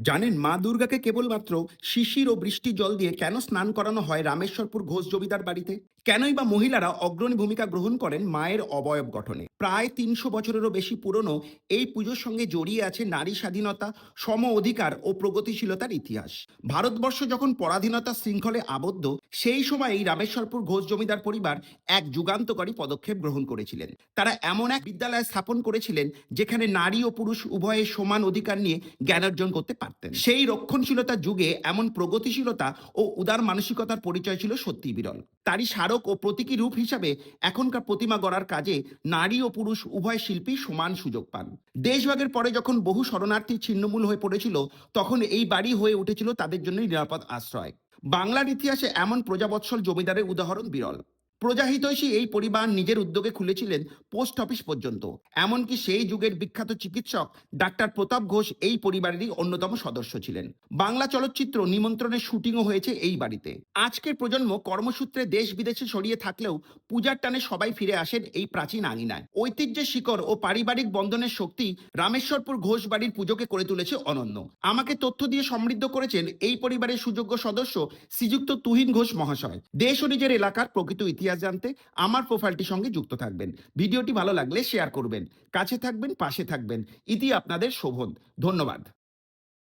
জানেন, মা দুর্গাকে কেবলমাত্র শিশির ও বৃষ্টি জল দিয়ে কেন স্নান করানো হয় রামেশ্বরপুর ঘোষ জমিদার বাড়িতে? কেনই বা মহিলারা অগ্রণী ভূমিকা গ্রহণ করেন মায়ের অবয়ব গঠনে? প্রায় তিনশো বছরেরও বেশি পুরনো এই পুজোর সঙ্গে জড়িয়ে আছে নারী স্বাধীনতা, সম অধিকার ও প্রগতিশীলতার ইতিহাস। ভারতবর্ষ যখন পরাধীনতার শৃঙ্খলে আবদ্ধ, সেই সময়েই রামেশ্বরপুর ঘোষ জমিদার পরিবার এক যুগান্তকারী পদক্ষেপ গ্রহণ করেছিলেন। তারা এমন এক বিদ্যালয় স্থাপন করেছিলেন যেখানে নারী ও পুরুষ উভয়ের সমান অধিকার নিয়ে জ্ঞান অর্জন করতে পারতেন। সেই রক্ষণশীলতার যুগে এমন প্রগতিশীলতা ও উদার মানসিকতার পরিচয় ছিল সত্যি বিরল। তারই স্মারক ও প্রতীকী রূপ হিসাবে এখনকার প্রতিমা গড়ার কাজে নারী ও পুরুষ উভয় শিল্পী সমান সুযোগ পান। দেশভাগের পরে যখন বহু শরণার্থী ছিন্নমূল হয়ে পড়েছিল, তখন এই বাড়ি হয়ে উঠেছিল তাদের জন্য নিরাপদ আশ্রয়। বাংলার ইতিহাসে এমন প্রজাবৎসল জমিদারের উদাহরণ বিরল। প্রজাহিতৈষী এই পরিবার নিজের উদ্যোগে খুলেছিলেন পোস্ট অফিস পর্যন্ত। এমনকি সেই যুগের বিখ্যাত চিকিৎসক ডাক্তার প্রতাপ ঘোষ এই পরিবারেরই অন্যতম সদস্য ছিলেন। বাংলা চলচ্চিত্র নিমন্ত্রণের শুটিংও হয়েছে এই বাড়িতে। আজকের প্রজন্ম কর্মসূত্রে দেশ বিদেশে সরিয়ে থাকলেও পূজার টানে সবাই ফিরে আসেন এই প্রাচীন আঙিনায়। ঐতিহ্যের শিকড় ও পারিবারিক বন্ধনের শক্তি রামেশ্বরপুর ঘোষ বাড়ির পুজোকে করে তুলেছে অনন্য। আমাকে তথ্য দিয়ে সমৃদ্ধ করেছেন এই পরিবারের সুযোগ্য সদস্য শ্রীযুক্ত তুহিন ঘোষ মহাশয়। দেশ ও নিজের এলাকার প্রকৃত ইতিহাস জানতে আমার প্রোফাইলটির সঙ্গে যুক্ত থাকবেন। ভিডিওটি ভালো লাগলে শেয়ার করবেন। কাছে থাকবেন, পাশে থাকবেন। ইতি আপনাদের শোভন। ধন্যবাদ।